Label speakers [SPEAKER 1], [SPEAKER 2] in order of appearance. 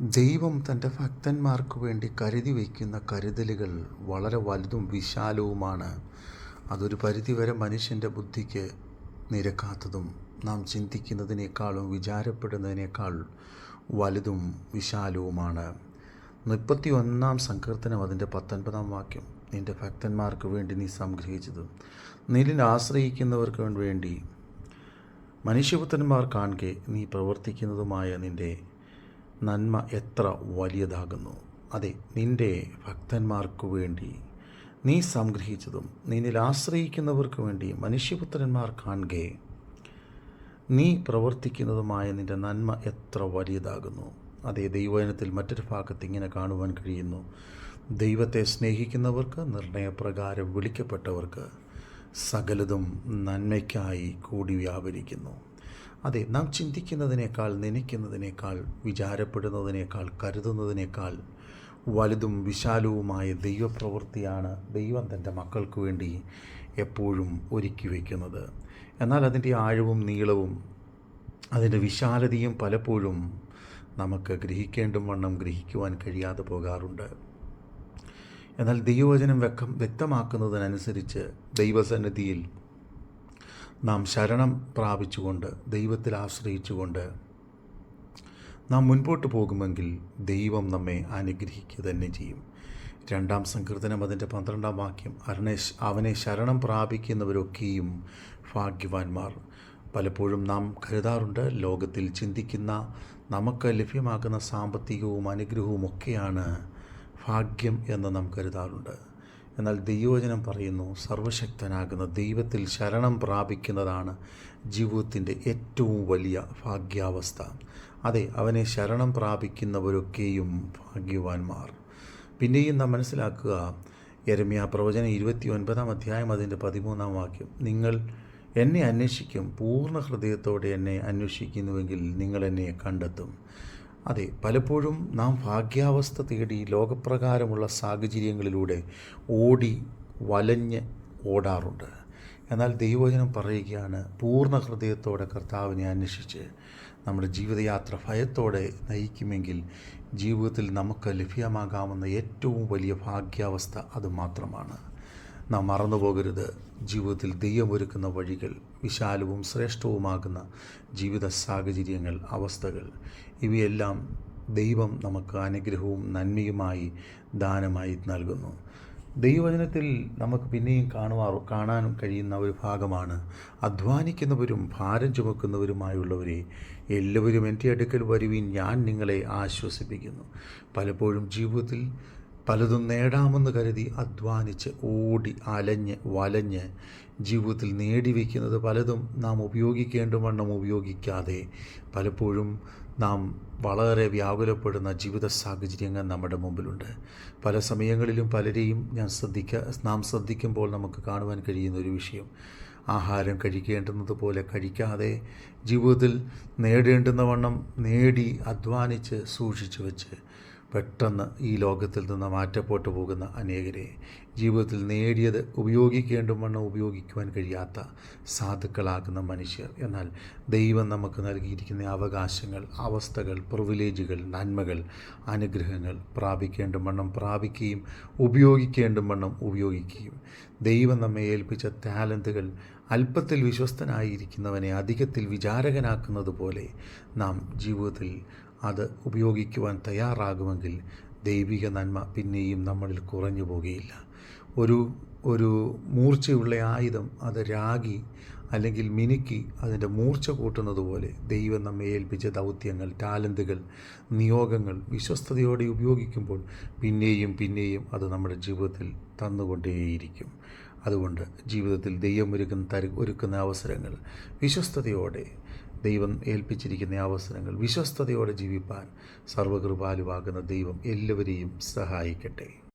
[SPEAKER 1] ദൈവം തന്റെ ഭക്തന്മാർക്ക് വേണ്ടി കരുതി വയ്ക്കുന്ന കരുതലുകൾ വളരെ വലുതും വിശാലവുമാണ്. അതൊരു പരിധിവരെ മനുഷ്യന്റെ ബുദ്ധിക്ക് നിരക്കാത്തതും നാം ചിന്തിക്കുന്നതിനേക്കാളും വിചാരപ്പെടുന്നതിനേക്കാൾ വലുതും വിശാലവുമാണ്. മുപ്പത്തി ഒന്നാം സങ്കീർത്തനം അതിന്റെ പത്തൊൻപതാം വാക്യം. നിന്റെ ഭക്തന്മാർക്ക് വേണ്ടി നീ സംഗ്രഹിച്ചത് നിന്നിൽ ആശ്രയിക്കുന്നവർക്ക് വേണ്ടി. മനുഷ്യപുത്രന്മാർ കാണുകെ നീ പ്രവർത്തിക്കുന്നതുമായ നിന്റെ നന്മ എത്ര വലിയതാകുന്നു. അതെ നിന്റെ ഭക്തന്മാർക്കു വേണ്ടി നീ സംഗ്രഹിച്ചതും നിന്നിൽ ആശ്രയിക്കുന്നവർക്ക് വേണ്ടി മനുഷ്യപുത്രന്മാർ കാണുകെ. നീ പ്രവർത്തിക്കുന്നതുമായ നിന്റെ നന്മ എത്ര വലിയതാകുന്നു. അതേ ദൈവജനത്തിൽ മറ്റൊരു ഭാഗത്ത് ഇങ്ങനെ കാണുവാൻ കഴിയുന്നു. ദൈവത്തെ സ്നേഹിക്കുന്നവർക്ക് നിർണയപ്രകാരം വിളിക്കപ്പെട്ടവർക്ക് സകലതും നന്മയ്ക്കായി കൂടി വ്യാപരിക്കുന്നു. അതെ നാം ചിന്തിക്കുന്നതിനേക്കാൾ നനയ്ക്കുന്നതിനേക്കാൾ വിചാരപ്പെടുന്നതിനേക്കാൾ കരുതുന്നതിനേക്കാൾ വലുതും വിശാലവുമായ ദൈവപ്രവൃത്തിയാണ് ദൈവം തന്റെ മക്കൾക്ക് വേണ്ടി എപ്പോഴും ഒരുക്കി വയ്ക്കുന്നത്. എന്നാൽ അതിന്റെ ആഴവും നീളവും അതിന്റെ വിശാലതയും പലപ്പോഴും നമുക്ക് ഗ്രഹിക്കേണ്ടും വണ്ണം ഗ്രഹിക്കുവാൻ കഴിയാതെ പോകാറുണ്ട്. എന്നാൽ ദൈവവചനം വ്യക്തം വ്യക്തമാക്കുന്നതിനനുസരിച്ച് ദൈവസന്നിധിയിൽ നാം ശരണം പ്രാപിച്ചുകൊണ്ട് ദൈവത്തിൽ ആശ്രയിച്ചുകൊണ്ട് നാം മുൻപോട്ട് പോകുമെങ്കിൽ ദൈവം നമ്മെ അനുഗ്രഹിക്കുക തന്നെ ചെയ്യും. രണ്ടാം സങ്കീർത്തനം അതിന്റെ പന്ത്രണ്ടാം വാക്യം. അരണെ അവനെ ശരണം പ്രാപിക്കുന്നവരൊക്കെയും ഭാഗ്യവാന്മാർ. പലപ്പോഴും നാം കരുതാറുണ്ട് ലോകത്തിൽ ചിന്തിക്കുന്ന നമുക്ക് ലഭ്യമാകുന്ന സാമ്പത്തികവും അനുഗ്രഹവും ഒക്കെയാണ് ഭാഗ്യം എന്ന് നാം കരുതാറുണ്ട്. എന്നാൽ ദൈവവചനം പറയുന്നു സർവശക്തനാകുന്ന ദൈവത്തിൽ ശരണം പ്രാപിക്കുന്നതാണ് ജീവിതത്തിന്റെ ഏറ്റവും വലിയ ഭാഗ്യാവസ്ഥ. അതെ അവനെ ശരണം പ്രാപിക്കുന്നവരൊക്കെയും ഭാഗ്യവാന്മാർ. പിന്നെയും നാം മനസ്സിലാക്കുക യരമ്യ പ്രവചനം ഇരുപത്തി ഒൻപതാം അധ്യായം അതിന്റെ പതിമൂന്നാം വാക്യം. നിങ്ങൾ എന്നെ അന്വേഷിക്കും പൂർണ ഹൃദയത്തോടെ എന്നെ അന്വേഷിക്കുന്നുവെങ്കിൽ നിങ്ങൾ എന്നെ കണ്ടെത്തും. അതെ പലപ്പോഴും നാം ഭാഗ്യാവസ്ഥ തേടി ലോകപ്രകാരമുള്ള സാഹചര്യങ്ങളിലൂടെ ഓടി വലഞ്ഞ് ഓടാറുണ്ട്. എന്നാൽ ദൈവവചനം പറയുകയാണ് പൂർണ ഹൃദയത്തോടെ കർത്താവിനെ അന്വേഷിച്ച് നമ്മുടെ ജീവിതയാത്ര ഭയത്തോടെ നയിക്കുമെങ്കിൽ ജീവിതത്തിൽ നമുക്ക് ലഭ്യമാകാവുന്ന ഏറ്റവും വലിയ ഭാഗ്യാവസ്ഥ അത് മാത്രമാണ്. നാം മറന്നു പോകരുത് ജീവിതത്തിൽ ദൈവമൊരുക്കുന്ന വഴികൾ വിശാലവും ശ്രേഷ്ഠവുമാകുന്ന ജീവിത സാഹചര്യങ്ങൾ അവസ്ഥകൾ. ഇവയെല്ലാം ദൈവം നമുക്ക് അനുഗ്രഹവും നന്മയുമായി ദാനമായി നൽകുന്നു. ദൈവവചനത്തിൽ നമുക്ക് പിന്നെയും കാണുവാ കാണാൻ കഴിയുന്ന ഒരു ഭാഗമാണ് അധ്വാനിക്കുന്നവരും ഭാരം ചുമക്കുന്നവരുമായുള്ളവരെ എല്ലാവരും എന്റെ അടുക്കൽ വരുവീൻ ഞാൻ നിങ്ങളെ ആശ്വസിപ്പിക്കുന്നു. പലപ്പോഴും ജീവിതത്തിൽ പലതും നേടാമെന്ന് കരുതി അധ്വാനിച്ച് ഓടി അലഞ്ഞ് വലഞ്ഞ് ജീവിതത്തിൽ നേടിവെക്കുന്നത് പലതും നാം ഉപയോഗിക്കേണ്ട വണ്ണം ഉപയോഗിക്കാതെ പലപ്പോഴും നാം വളരെ വ്യാകുലപ്പെടുന്ന ജീവിത സാഹചര്യങ്ങൾ നമ്മുടെ മുമ്പിലുണ്ട്. പല സമയങ്ങളിലും പലരെയും ഞാൻ ശ്രദ്ധിക്കുക നാം ശ്രദ്ധിക്കുമ്പോൾ നമുക്ക് കാണുവാൻ കഴിയുന്ന ഒരു വിഷയം. ആഹാരം കഴിക്കേണ്ടുന്നത് പോലെ കഴിക്കാതെ ജീവിതത്തിൽ നേടേണ്ടുന്ന വണ്ണം നേടി അധ്വാനിച്ച് സൂക്ഷിച്ചു വെച്ച് പെട്ടെന്ന് ഈ ലോകത്തിൽ നിന്ന് മാറ്റപ്പെട്ടു പോകുന്ന അനേകരെ ജീവിതത്തിൽ നേടിയത് ഉപയോഗിക്കേണ്ടും വണ്ണം ഉപയോഗിക്കുവാൻ കഴിയാത്ത സാധുക്കളാകുന്ന മനുഷ്യർ. എന്നാൽ ദൈവം നമുക്ക് നൽകിയിരിക്കുന്ന അവകാശങ്ങൾ അവസ്ഥകൾ പ്രിവിലേജുകൾ നന്മകൾ അനുഗ്രഹങ്ങൾ പ്രാപിക്കേണ്ടും വണ്ണം പ്രാപിക്കുകയും ഉപയോഗിക്കേണ്ടും വണ്ണം ഉപയോഗിക്കുകയും ദൈവം നമ്മെ ഏൽപ്പിച്ച ടാലന്റുകൾ അല്പത്തിൽ വിശ്വസ്തനായിരിക്കുന്നവനെ അധികത്തിൽ വിചാരകനാക്കുന്നത് പോലെ നാം ജീവിതത്തിൽ അത് ഉപയോഗിക്കുവാൻ തയ്യാറാകുമെങ്കിൽ ദൈവിക നന്മ പിന്നെയും നമ്മളിൽ കുറഞ്ഞു പോകുകയില്ല. ഒരു ഒരു മൂർച്ചയുള്ള ആയുധം അത് രാഗി അല്ലെങ്കിൽ മിനുക്കി അതിന്റെ മൂർച്ച കൂട്ടുന്നത് പോലെ ദൈവം നമ്മെ ഏൽപ്പിച്ച ദൗത്യങ്ങൾ ടാലന്റുകൾ നിയോഗങ്ങൾ വിശ്വസ്തയോടെ ഉപയോഗിക്കുമ്പോൾ പിന്നെയും പിന്നെയും അത് നമ്മുടെ ജീവിതത്തിൽ തന്നുകൊണ്ടേയിരിക്കും. അതുകൊണ്ട് ജീവിതത്തിൽ ദൈവം ഒരുക്കുന്ന തരു ഒരുക്കുന്ന അവസരങ്ങൾ വിശ്വസ്തയോടെ ദൈവം ഏൽപ്പിച്ചിരിക്കുന്ന അവസരങ്ങൾ വിശ്വസ്തയോടെ ജീവിപ്പാൻ സർവകൃപാലുവാകുന്ന ദൈവം എല്ലാവരെയും സഹായിക്കട്ടെ.